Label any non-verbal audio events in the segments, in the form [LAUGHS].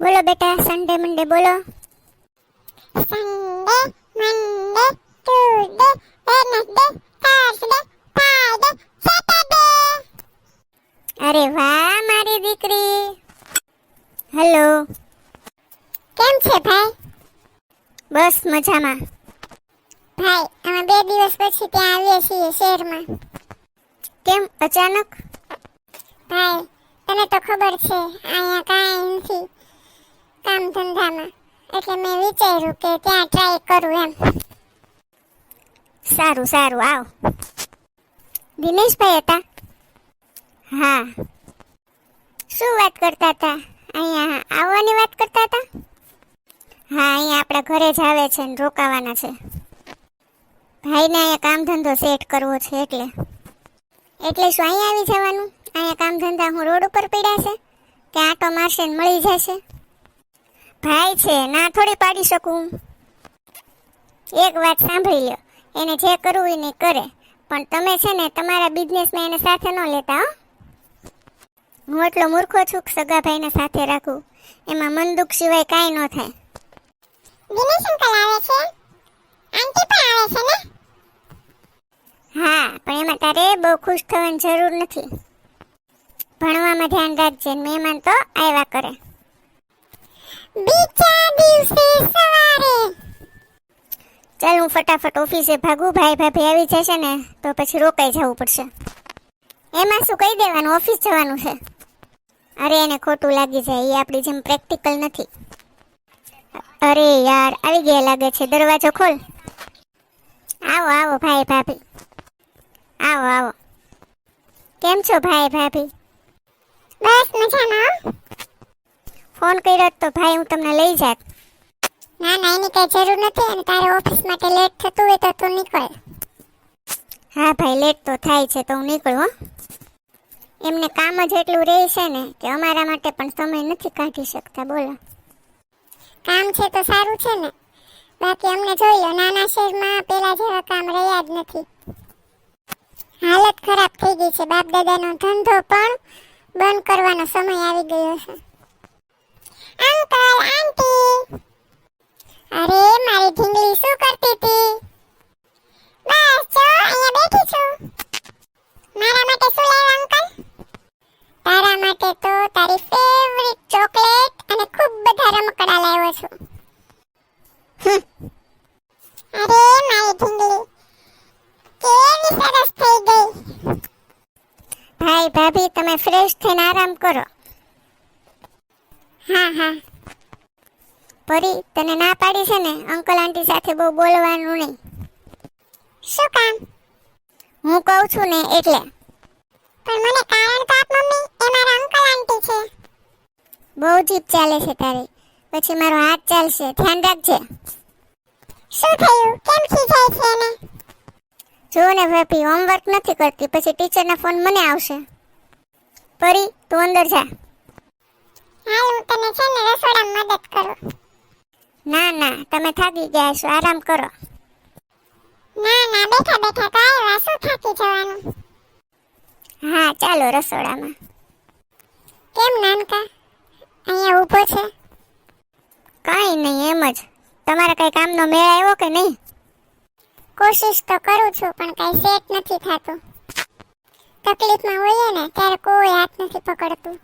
બોલો બેટા Sunday Monday બોલો. Sunday Monday Tuesday Wednesday, Thursday Friday Saturday અરે વાહ મારી દીકરી. હેલો કેમ છે ભાઈ? બસ મજામાં. ભાઈ અમે બે દિવસ પછી ત્યાં આવીએ છીએ શહેરમાં. કેમ અચાનક? ભાઈ તને તો ખબર છે અહીંયા કાંઈ નથી. કામ ધંધામાં એટલે મેં વિચાર્યું કે ત્યાં ટ્રાય કરું એમ. સારું સારું, આવ. દિનેશભાઈ હતા? હા. શું વાત કરતા હતા? અહીંયા આવવાની વાત કરતા હતા? હા, અહીંયા આપણા ઘરે જ આવે છે ને રોકાવાના છે. ભાઈને અહીંયા કામ ધંધો સેટ કરવો છે એટલે. એટલે શું, અહીંયા આવી જવાનું? અહીંયા કામ ધંધા હું રોડ ઉપર પડ્યા છે? કે આટો મારશે મળી જશે? ભાઈ છે ના થોડી પાડી શકું? એક વાત સાંભળી લ્યો. એને જે કરવું એને કરે. પણ તમે છે ને તમારા બિઝનેસમાં એને સાથે ન લેતા હો. હું એટલો મૂર્ખો છું કે સગા ભાઈને સાથે રાખું. એમાં મન દુઃખ સિવાય કાંઈ ન થાય. દિનેશ અંકલ આવે છે? આંટી પણ આવે છે ને? હા પણ એમાં તારે બહુ ખુશ થવાની જરૂર નથી. ભણવામાં ધ્યાન રાખજે મહેમાન તો આવ્યા કરે. બીજા દિવસે સવારે ચાલ હું ફટાફટ ઓફિસે ભાગું, ભાઈ ભાભી આવી જશે ને તો પછી રોકાઈ જવું પડશે. એમાં શું કહી દેવાનું? ઓફિસ જવાનું છે. અરે એને ખોટું લાગી જાય, એ આપણી જેમ પ્રેક્ટિકલ નથી. અરે યાર, આવી ગયા લાગે છે. દરવાજો ખોલ. આવો આવો, ભાઈ ભાભી. આવો આવો. કેમ છો, ભાઈ ભાભી? બસ મજામાં. ફોન કર્યો તો ભાઈ હું તમને લઈ જાત. ના ના એની કઈ જરૂર નથી અને તારે ઓફિસ માટે લેટ થતું હોય તો તું નીકળ. હા ભાઈ લેટ તો થાય છે તો હું નીકળું હો. એમને કામ જ એટલું રહે છે ને કે અમારા માટે પણ સમય નથી કાઢી શકતા બોલો. કામ છે તો સારું છે ને. બાકી અમને જોઈ લો નાના શહેરમાં પેલા જેવા કામ રહ્યા જ નથી. હાલત ખરાબ થઈ ગઈ છે. બાપ દાદાનો ધંધો પણ બંધ કરવાનો સમય આવી ગયો છે. Uncle aunty. અરે, મારી ઢીંગલી શું કરતી હતી? બસ જો, અહીંયા બેઠી છું. મારા માટે શું લાવ્યા અંકલ? તારા માટે તો તારી ફેવરિટ ચોકલેટ અને ખૂબ બધા રમકડા લાવ્યો છું. અરે, મારી ઢીંગલી, કેવી સરસ થઈ ગઈ. ભાઈ, ભાભી, તમે ફ્રેશ થઈને આરામ કરો. હા હા. પરી તને ના પાડી છે ને? અંકલ આંટી સાથે બહુ બોલવાનું નહીં. શું કામ? હું કહું છું ને એટલે. પણ મને કારણ તો આપ મમ્મી એ મારા અંકલ આંટી છે. બહુ જીપ ચાલે છે તારી. પછી મારો હાથ ચાલશે. ધ્યાન રાખજે. શું થયું? કેમ ખીજાય છે એને? જો ને ભાભી હોમવર્ક નથી કરતી. પછી ટીચરના ફોન મને આવશે. પરી તું અંદર જા. હાલ હું તને છે ને રસોડામાં મદદ કરું. ના ના તમે થાકી ગયા છો આરામ કરો. ના ના બેઠા બેઠા તો આવ્યા શું થાકી જવાનું? હા ચાલો રસોડામાં. કેમ નાનકા? અહીંયા ઊભો છે? કાંઈ નહીં એમ જ. તમારે કઈ કામનો મેળ આવ્યો કે નહીં? કોશિશ તો કરું છું પણ કઈ સેટ નથી થતું. તકલીફમાં હોઈએ ને ત્યારે કોઈ હાથ નથી પકડતું.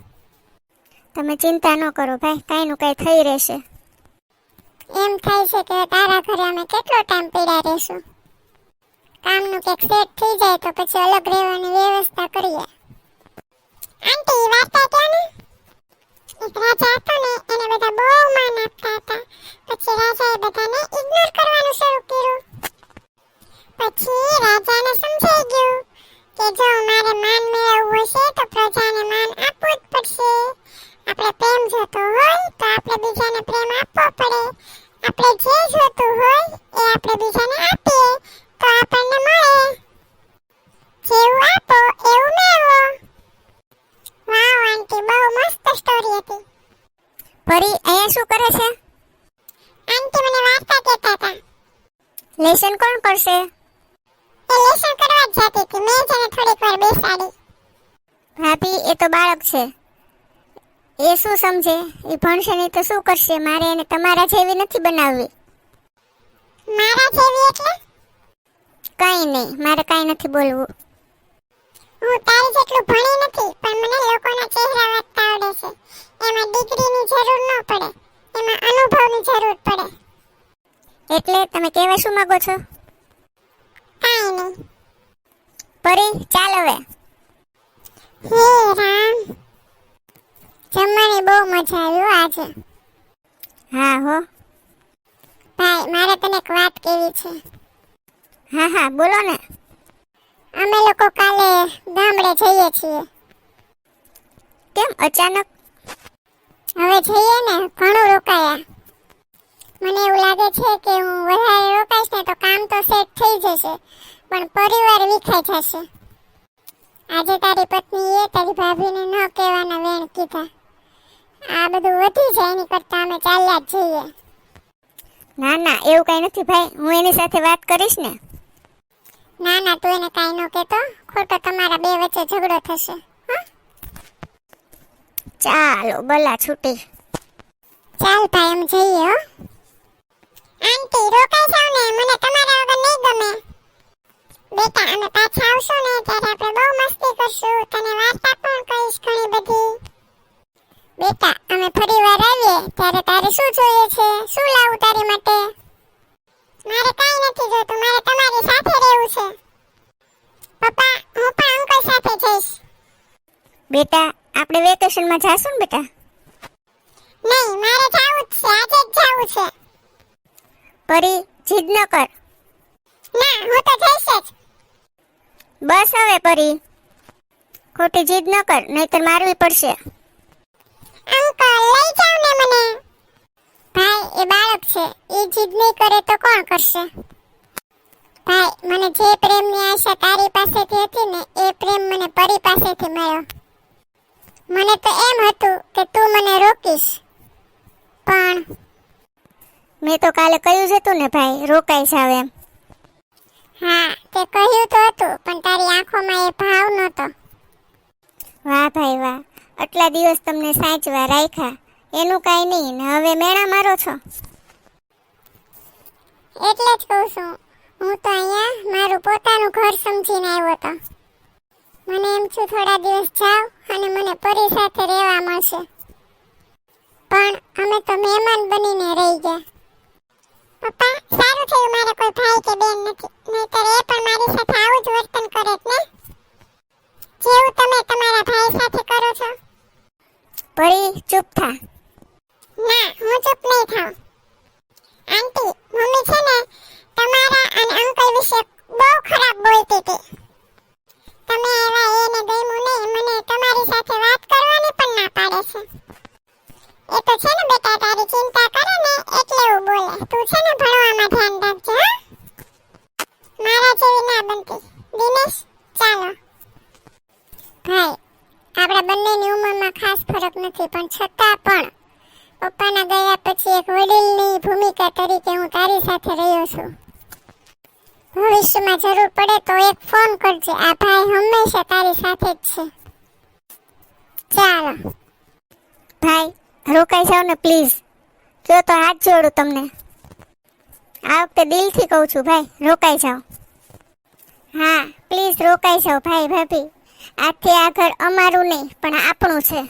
તમે ચિંતા ન કરો ભાઈ કાંઈ નું કાંઈ થઈ રહેશે. એમ થાય છે કે તારા ઘરે અમે કેટલો ટાઈમ પીડા રહેશું. કામનું કંઈક સેટ થઈ જાય તો પછી અલગ રહેવાની વ્યવસ્થા કરીએ. આંટી વાર્તા ક્યાં ને એક રાજા હતો ને એને બધા બહુ માન આપતા હતા પછી રાજાએ બધાને ઇગ્નોર કરવાનું શરૂ કર્યું પછી રાજાને સમજાઈ ગયું કે જો મારે માન મેળવવું છે તો પ્રજાને માન આપવું જ પડશે આપણે પ્રેમ જોતો હોય તો આપણે બીજાને પ્રેમ આપવો પડે. આપણે જે જોતું હોય એ આપણે બીજાને આપીએ તો આપણને મળે. જેવું આપો એવું મેળવો. વાવ આંટી બહુ મસ્ત સ્ટોરી હતી. પરી અહીંયા શું કરે છે? આંટી મને વાર્તા કહેતા હતા. લેસન કોણ કરશે? એ લેસન કરવા જ જતી હતી. મેં જ એને થોડીક વાર બેસાડી. ભાભી એ તો બાળક છે. એ શું સમજે? એ ભણશે નહીં તો શું કરશે? મારે એને તમારા જેવી નથી બનાવવી. મારા જેવી એટલે? કંઈ નહીં મારે કઈ નથી બોલવું. હું તારી જેટલું ભણી નથી પણ મને લોકોના ચહેરા વાંચતા આવડે છે. એમાં ડિગ્રીની જરૂર ન પડે એમાં અનુભવની જરૂર પડે. એટલે તમે કહેવા શું માંગો છો? કાંઈ નહીં. પરી ચાલ હવે. હે રામ. જમવાની બહુ મજા આવી હો આજે. હા હો. ભાઈ મારે તને એક વાત કેવી છે? હા હા બોલો ને. અમે લોકો કાલે ગામડે જઈએ છીએ. કેમ અચાનક? હવે જઈએ ને ઘણું રોકાયા. મને એવું લાગે છે કે હું વધારે રોકાઈશ ને તો કામ તો સેટ થઈ જશે પણ પરિવાર વિખાઈ જશે. આજે તારી પત્નીએ તારી ભાભીને ન કહેવાના વેણ કીધા. આ બધું વધી જાય એની કરતાં અમે ચાલ્યા જ જઈએ. ના ના એવું કાંઈ નથી ભાઈ. હું એની સાથે વાત કરીશ ને. ના ના તું એને કાંઈ ન કહેતો. ખોટો તમારા બે વચ્ચે ઝઘડો થશે. હં? ચાલો બલા છૂટી. ચાલ ભાઈ એમ જઈએ હો. આંટી રોકાઈ જાવ ને મને તમારા વગર નહીં ગમે બેટા અમે પાછા આવશું ને ત્યારે આપણે બહુ મસ્તી કરશું તને વાર્તા પણ કહીશ ઘણી બધી બેટા અમે ફરી વાર આવીએ ત્યારે તારે શું જોઈએ છે શું લાવું તારી માટે મારે કાંઈ નથી જોતું મારે તમારી સાથે રહેવું છે પપ્પા હું પણ અંકલ સાથે જઈશ. બેટા આપણે વેકેશનમાં જાશું ને બેટા? નહીં મારે જાવું જ છે આજે જ જાવું છે. પરી જીદ ન કર. ના હું તો જઈશ જ. બસ હવે પરી ખોટી જીદ ન કર નહીતર મારવી પડશે. અંકલ લઈ જાવ ને મને. ભાઈ એ બાળક છે એ જીદ નહીં કરે તો કોણ કરશે? મને જે પ્રેમની આશા તારી પાસેથી હતી ને, એ પ્રેમ મને પરી પાસેથી મળ્યો. મને તો એમ હતું કે તું મને રોકીશ. પણ મેં તો કાલે કહ્યું જ હતું ને ભાઈ, રોકાઈશ હવે એમ. હા, તે કહ્યું તો હતું, પણ તારી આંખોમાં એ ભાવ નહોતો. વાહ ભાઈ વાહ, આટલા દિવસ તમને સાચવા રાખ્યા. એનું કાંઈ નહીં, ને હવે મેળા મારો છો. એટલે જ કહું છું હું તો અહીંયા મારું પોતાનું ઘર સમજીને આવ્યો હતો મને એમ છું થોડા દિવસ જાવ અને મને પરી સાથે રહેવા મળશે. પણ અમે તો મહેમાન બનીને રહી ગયા. પપ્પા, સારું થયું મારે કોઈ ભાઈ કે બેન નથી. નહીતર એ પણ મારી સાથે આવું જ વર્તન કરે જ ને જેવું તમે તમારા ભાઈ સાથે કરો છો પરી ચૂપ થા ના હું ચૂપ નહીં થાઉં આંટી મમ્મી છે ને તમારા અને અંકલ વિશે બહુ ખરાબ બોલતી હતી તમે એવા એને ગમ્યું નહીં મને તમારી સાથે વાત કરવાની પણ ના પાડે છે એ તો છે ને બેટા, તારી ચિંતા કરે ને એટલે હું બોલે તું છે ને ભણવામાં ધ્યાન રાખજે મારા જેવી ના બનતી. દિનેશ, ચાલો. ભાઈ, આપણા બંનેની ઉંમરમાં ખાસ ફરક નથી, પણ છતાં પણ પપ્પાના ગયા પછી એક વડીલની ભૂમિકા તરીકે હું તારી સાથે રહ્યો છું. ભવિષ્યમાં જરૂર પડે તો એક ફોન કરજે. આ ભાઈ હંમેશા તારી સાથે જ છે. ચાલો. ભાઈ રોકાઈ જાઓ ને પ્લીઝ જો તો હાથ જોડું તમને. આ વખતે દિલથી કહું છું, ભાઈ, રોકાઈ જાઓ. હા પ્લીઝ રોકાઈ જાઓ, ભાઈ, ભાભી. આથી આગળ અમારું નહીં, પણ આપણું છે.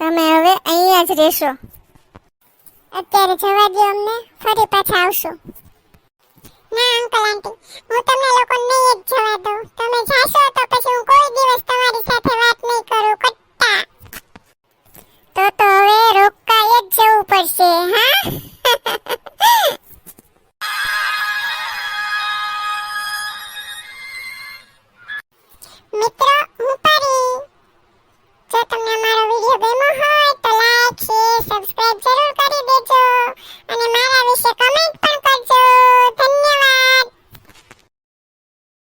તમે હવે અહીંયા જ રહેશો. અત્યારે જવા દો અમને, ફરી પાછા આવશો. ના અંકલ આંટી હું તમને લોકોને નહીં જ જવા દઉં. તમે જાશો તો પછી હું કોઈ દિવસ તમારી સાથે વાત નહીં કરું. તો તો હવે રોકાઈ જ જવું પડશે હા? [LAUGHS]